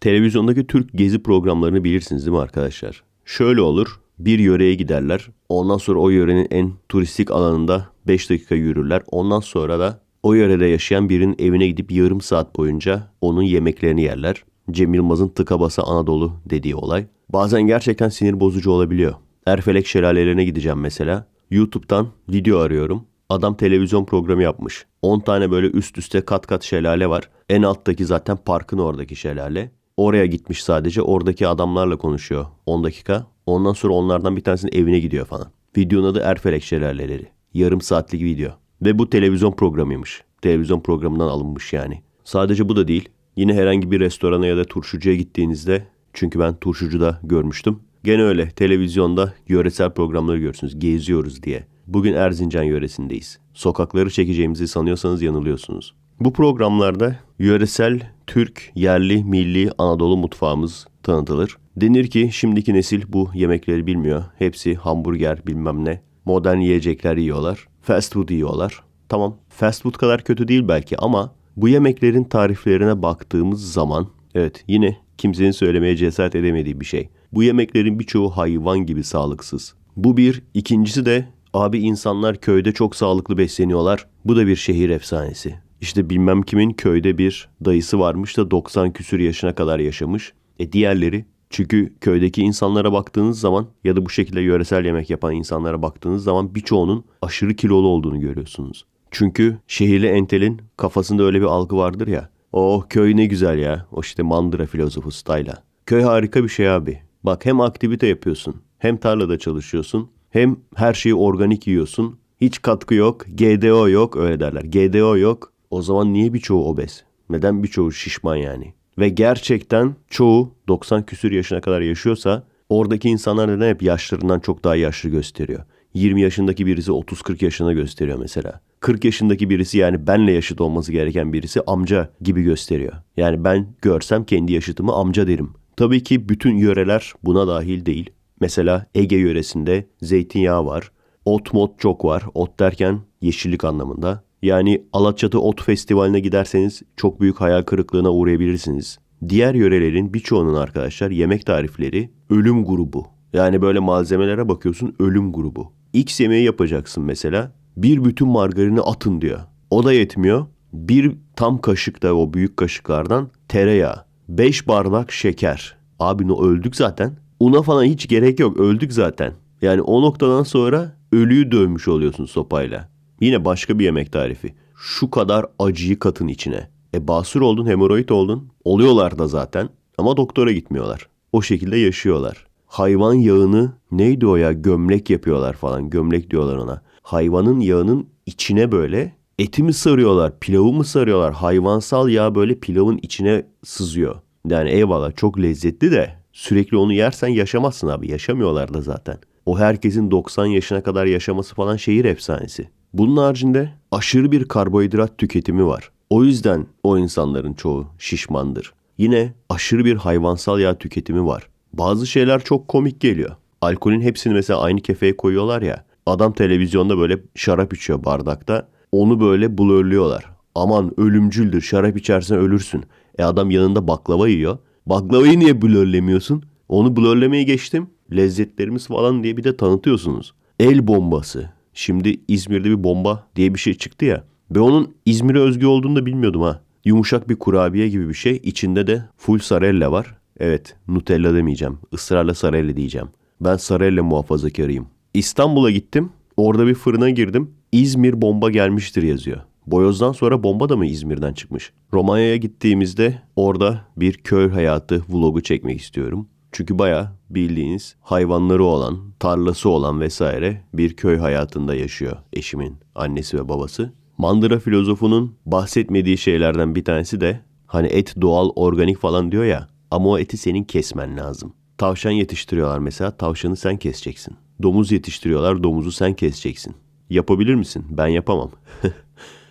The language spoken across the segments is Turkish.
Televizyondaki Türk gezi programlarını bilirsiniz değil mi arkadaşlar? Şöyle olur. Bir yöreye giderler. Ondan sonra o yörenin en turistik alanında 5 dakika yürürler. Ondan sonra da o yörede yaşayan birinin evine gidip yarım saat boyunca onun yemeklerini yerler. Cem Yılmaz'ın tıka basa Anadolu dediği olay. Bazen gerçekten sinir bozucu olabiliyor. Erfelek şelalelerine gideceğim mesela. YouTube'dan video arıyorum. Adam televizyon programı yapmış. 10 tane böyle üst üste kat kat şelale var. En alttaki zaten parkın oradaki şelale. Oraya gitmiş sadece. Oradaki adamlarla konuşuyor 10 dakika. Ondan sonra onlardan bir tanesinin evine gidiyor falan. Videonun adı Erfelek Şelaleleri. Yarım saatlik video. Ve bu televizyon programıymış. Televizyon programından alınmış yani. Sadece bu da değil. Yine herhangi bir restorana ya da turşucuya gittiğinizde çünkü ben turşucuda görmüştüm. Gene öyle televizyonda yöresel programları görürsünüz. Geziyoruz diye. Bugün Erzincan yöresindeyiz. Sokakları çekeceğimizi sanıyorsanız yanılıyorsunuz. Bu programlarda yöresel Türk, yerli, milli Anadolu mutfağımız tanıtılır. Denir ki şimdiki nesil bu yemekleri bilmiyor. Hepsi hamburger bilmem ne. Modern yiyecekler yiyorlar. Fast food yiyorlar. Tamam fast food kadar kötü değil belki ama bu yemeklerin tariflerine baktığımız zaman evet yine kimsenin söylemeye cesaret edemediği bir şey. Bu yemeklerin birçoğu hayvan gibi sağlıksız. Bu bir. ikincisi de abi insanlar köyde çok sağlıklı besleniyorlar. Bu da bir şehir efsanesi. İşte bilmem kimin köyde bir dayısı varmış da 90 küsür yaşına kadar yaşamış. E diğerleri çünkü köydeki insanlara baktığınız zaman ya da bu şekilde yöresel yemek yapan insanlara baktığınız zaman birçoğunun aşırı kilolu olduğunu görüyorsunuz. Çünkü şehirli entelin kafasında öyle bir algı vardır ya. O köy ne güzel ya. O işte mandıra filozofu style'a. Köy harika bir şey abi. Bak hem aktivite yapıyorsun, hem tarlada çalışıyorsun, hem her şeyi organik yiyorsun. Hiç katkı yok, GDO yok öyle derler. GDO yok. O zaman niye birçoğu obez? Neden birçoğu şişman yani? Ve gerçekten çoğu 90 küsür yaşına kadar yaşıyorsa oradaki insanlar neden hep yaşlarından çok daha yaşlı gösteriyor? 20 yaşındaki birisi 30-40 yaşına gösteriyor mesela. 40 yaşındaki birisi yani benle yaşıt olması gereken birisi amca gibi gösteriyor. Yani ben görsem kendi yaşıtımı amca derim. Tabii ki bütün yöreler buna dahil değil. Mesela Ege yöresinde zeytinyağı var. Ot mot çok var. Ot derken yeşillik anlamında. Yani Alaçatı Ot Festivali'ne giderseniz çok büyük hayal kırıklığına uğrayabilirsiniz. Diğer yörelerin birçoğunun arkadaşlar yemek tarifleri ölüm grubu. Yani böyle malzemelere bakıyorsun ölüm grubu. X yemeği yapacaksın mesela. Bir bütün margarini atın diyor. O da yetmiyor. Bir tam kaşık da o büyük kaşıklardan tereyağı. 5 bardak şeker. Abi no öldük zaten. Una falan hiç gerek yok öldük zaten. Yani o noktadan sonra ölüyü dövmüş oluyorsun sopayla. Yine başka bir yemek tarifi. Şu kadar acıyı katın içine. E basur oldun, hemoroid oldun. Oluyorlar da zaten ama doktora gitmiyorlar. O şekilde yaşıyorlar. Hayvan yağını neydi o ya gömlek yapıyorlar falan. Gömlek diyorlar ona. Hayvanın yağının içine böyle eti mi sarıyorlar, pilavı mı sarıyorlar? Hayvansal yağ böyle pilavın içine sızıyor. Yani eyvallah çok lezzetli de sürekli onu yersen yaşamazsın abi. Yaşamıyorlar da zaten. O herkesin 90 yaşına kadar yaşaması falan şehir efsanesi. Bunun haricinde aşırı bir karbonhidrat tüketimi var. O yüzden o insanların çoğu şişmandır. Yine aşırı bir hayvansal yağ tüketimi var. Bazı şeyler çok komik geliyor. Alkolün hepsini mesela aynı kefeye koyuyorlar ya. Adam televizyonda böyle şarap içiyor bardakta. Onu böyle blurluyorlar. Aman ölümcüldür şarap içersen ölürsün. E adam yanında baklava yiyor. Baklavayı niye blurlemiyorsun? Onu blurlemeyi geçtim. Lezzetlerimiz falan diye bir de tanıtıyorsunuz. El bombası. Şimdi İzmir'de bir bomba diye bir şey çıktı ya. Ve onun İzmir'e özgü olduğunu da bilmiyordum ha. Yumuşak bir kurabiye gibi bir şey. İçinde de full sarella var. Evet Nutella demeyeceğim. Israrla sarella diyeceğim. Ben sarella muhafazakarıyım. İstanbul'a gittim. Orada bir fırına girdim. İzmir bomba gelmiştir yazıyor. Boyoz'dan sonra bomba da mı İzmir'den çıkmış? Romanya'ya gittiğimizde orada bir köy hayatı vlogu çekmek istiyorum. Çünkü baya bildiğiniz hayvanları olan, tarlası olan vesaire bir köy hayatında yaşıyor eşimin annesi ve babası. Mandıra filozofunun bahsetmediği şeylerden bir tanesi de hani et doğal, organik falan diyor ya ama o eti senin kesmen lazım. Tavşan yetiştiriyorlar mesela, tavşanı sen keseceksin. Domuz yetiştiriyorlar, domuzu sen keseceksin. Yapabilir misin? Ben yapamam.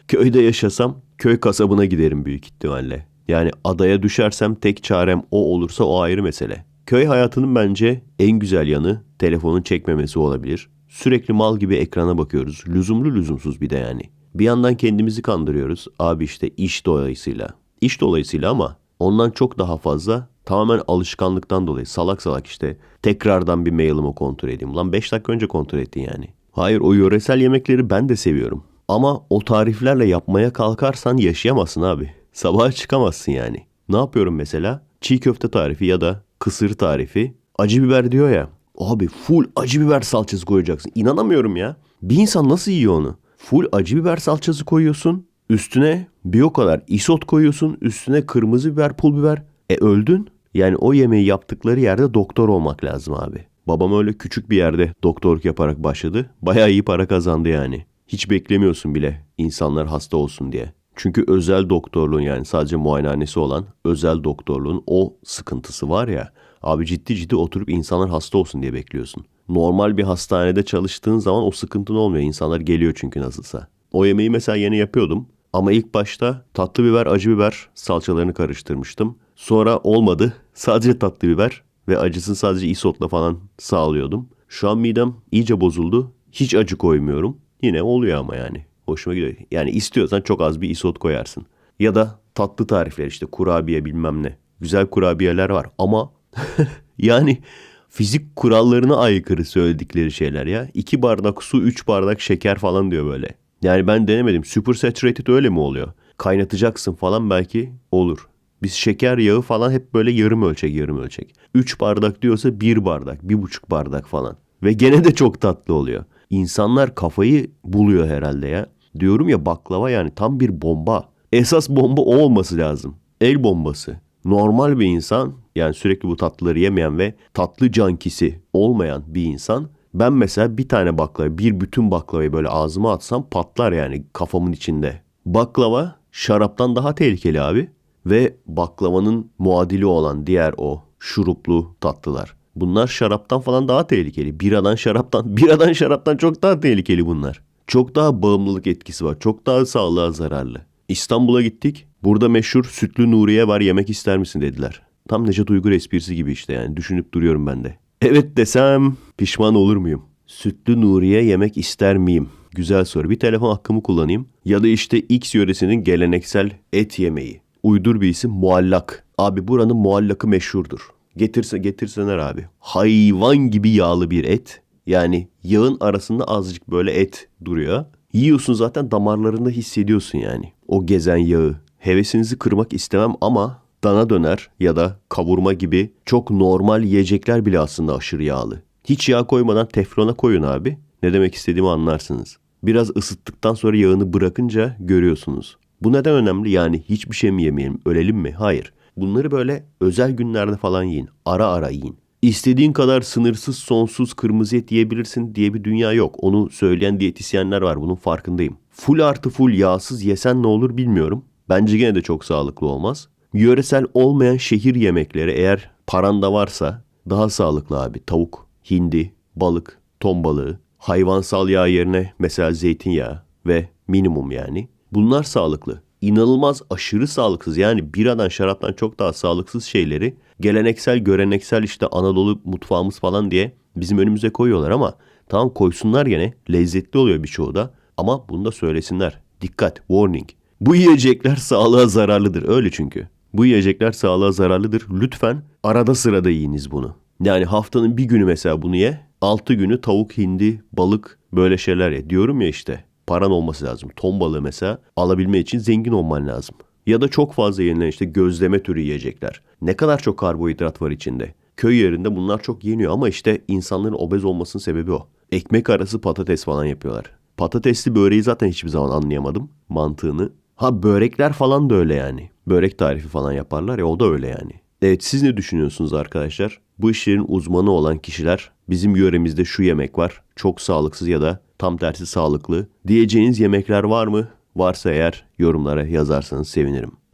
Köyde yaşasam köy kasabına giderim büyük ihtimalle. Yani adaya düşersem tek çarem o olursa o ayrı mesele. Köy hayatının bence en güzel yanı telefonun çekmemesi olabilir. Sürekli mal gibi ekrana bakıyoruz. Lüzumlu lüzumsuz bir de yani. Bir yandan kendimizi kandırıyoruz. Abi işte iş dolayısıyla. İş dolayısıyla ama Ondan çok daha fazla tamamen alışkanlıktan dolayı salak salak işte tekrardan bir mailimi kontrol edeyim. Ulan 5 dakika önce kontrol ettin yani. Hayır o yöresel yemekleri ben de seviyorum. Ama o tariflerle yapmaya kalkarsan yaşayamazsın abi. Sabaha çıkamazsın yani. Ne yapıyorum mesela? Çiğ köfte tarifi ya da kısır tarifi. Acı biber diyor ya. Abi full acı biber salçası koyacaksın. İnanamıyorum ya. Bir insan nasıl yiyor onu? Full acı biber salçası koyuyorsun. Üstüne bir o kadar isot koyuyorsun. Üstüne kırmızı biber, pul biber. E öldün. Yani o yemeği yaptıkları yerde doktor olmak lazım abi. Babam öyle küçük bir yerde doktorluk yaparak başladı. Bayağı iyi para kazandı yani. Hiç beklemiyorsun bile insanlar hasta olsun diye. Çünkü özel doktorluğun yani sadece muayenehanesi olan özel doktorluğun o sıkıntısı var ya. Abi ciddi ciddi oturup insanlar hasta olsun diye bekliyorsun. Normal bir hastanede çalıştığın zaman o sıkıntın olmuyor. İnsanlar geliyor çünkü nasılsa. O yemeği mesela yeni yapıyordum. Ama ilk başta tatlı biber, acı biber salçalarını karıştırmıştım. Sonra olmadı. Sadece tatlı biber ve acısını sadece isotla falan sağlıyordum. Şu an midem iyice bozuldu. Hiç acı koymuyorum. Yine oluyor ama yani. Hoşuma gidiyor. Yani istiyorsan çok az bir isot koyarsın. Ya da tatlı tarifler işte kurabiye bilmem ne. Güzel kurabiyeler var ama yani fizik kurallarına aykırı söyledikleri şeyler ya. 2 bardak su, 3 bardak şeker falan diyor böyle. Yani ben denemedim. Super saturated öyle mi oluyor? Kaynatacaksın falan belki olur. Biz şeker yağı falan hep böyle yarım ölçek yarım ölçek. 3 bardak diyorsa 1 bardak, 1,5 bardak falan. Ve gene de çok tatlı oluyor. İnsanlar kafayı buluyor herhalde ya. Diyorum ya baklava yani tam bir bomba. Esas bomba o olması lazım. El bombası. Normal bir insan yani sürekli bu tatlıları yemeyen ve tatlı cankisi olmayan bir insan ben mesela bir tane baklava, bir bütün baklavayı böyle ağzıma atsam patlar yani kafamın içinde. Baklava şaraptan daha tehlikeli abi ve baklavanın muadili olan diğer o şuruplu tatlılar. Bunlar şaraptan falan daha tehlikeli. Biradan şaraptan, biradan şaraptan çok daha tehlikeli bunlar. Çok daha bağımlılık etkisi var. Çok daha sağlığa zararlı. İstanbul'a gittik. Burada meşhur sütlü Nuriye var yemek ister misin dediler. Tam Necdet Uygur esprisi gibi işte yani düşünüp duruyorum ben de. Evet desem pişman olur muyum? Sütlü Nuriye yemek ister miyim? Güzel soru. Bir telefon hakkımı kullanayım. Ya da işte X yöresinin geleneksel et yemeği. Uydur bir isim muallak. Abi buranın muallakı meşhurdur. Getirse getirseler abi. Hayvan gibi yağlı bir et. Yani yağın arasında azıcık böyle et duruyor. Yiyorsun zaten damarlarında hissediyorsun yani. O gezen yağı. Hevesinizi kırmak istemem ama dana döner ya da kavurma gibi çok normal yiyecekler bile aslında aşırı yağlı. Hiç yağ koymadan teflona koyun abi. Ne demek istediğimi anlarsınız. Biraz ısıttıktan sonra yağını bırakınca görüyorsunuz. Bu neden önemli? Yani hiçbir şey mi yemeyelim, ölelim mi? Hayır. Bunları böyle özel günlerde falan yiyin. Ara ara yiyin. İstediğin kadar sınırsız sonsuz kırmızı et yiyebilirsin diye bir dünya yok. Onu söyleyen diyetisyenler var bunun farkındayım. Full artı full yağsız yesen ne olur bilmiyorum. Bence gene de çok sağlıklı olmaz. Yöresel olmayan şehir yemekleri eğer paran da varsa daha sağlıklı abi. Tavuk, hindi, balık, ton balığı, hayvansal yağ yerine mesela zeytinyağı ve minimum yani. Bunlar sağlıklı. İnanılmaz aşırı sağlıksız yani biradan şaraptan çok daha sağlıksız şeyleri geleneksel göreneksel işte Anadolu mutfağımız falan diye bizim önümüze koyuyorlar ama tamam koysunlar gene lezzetli oluyor birçoğu da ama bunu da söylesinler. Dikkat warning. Bu yiyecekler sağlığa zararlıdır öyle çünkü. Bu yiyecekler sağlığa zararlıdır. Lütfen arada sırada yiyiniz bunu. Yani haftanın bir günü mesela bunu ye. Altı günü tavuk, hindi, balık böyle şeyler ye. Diyorum ya işte paran olması lazım. Ton balığı mesela alabilme için zengin olman lazım. Ya da çok fazla yenilen işte gözleme türü yiyecekler. Ne kadar çok karbonhidrat var içinde. Köy yerinde bunlar çok yeniyor ama işte insanların obez olmasının sebebi o. Ekmek arası patates falan yapıyorlar. Patatesli böreği zaten hiçbir zaman anlayamadım mantığını. Ha börekler falan da öyle yani. Börek tarifi falan yaparlar ya o da öyle yani. Evet siz ne düşünüyorsunuz arkadaşlar? Bu işlerin uzmanı olan kişiler bizim yöremizde şu yemek var. Çok sağlıksız ya da tam tersi sağlıklı. Diyeceğiniz yemekler var mı? Varsa eğer yorumlara yazarsanız sevinirim.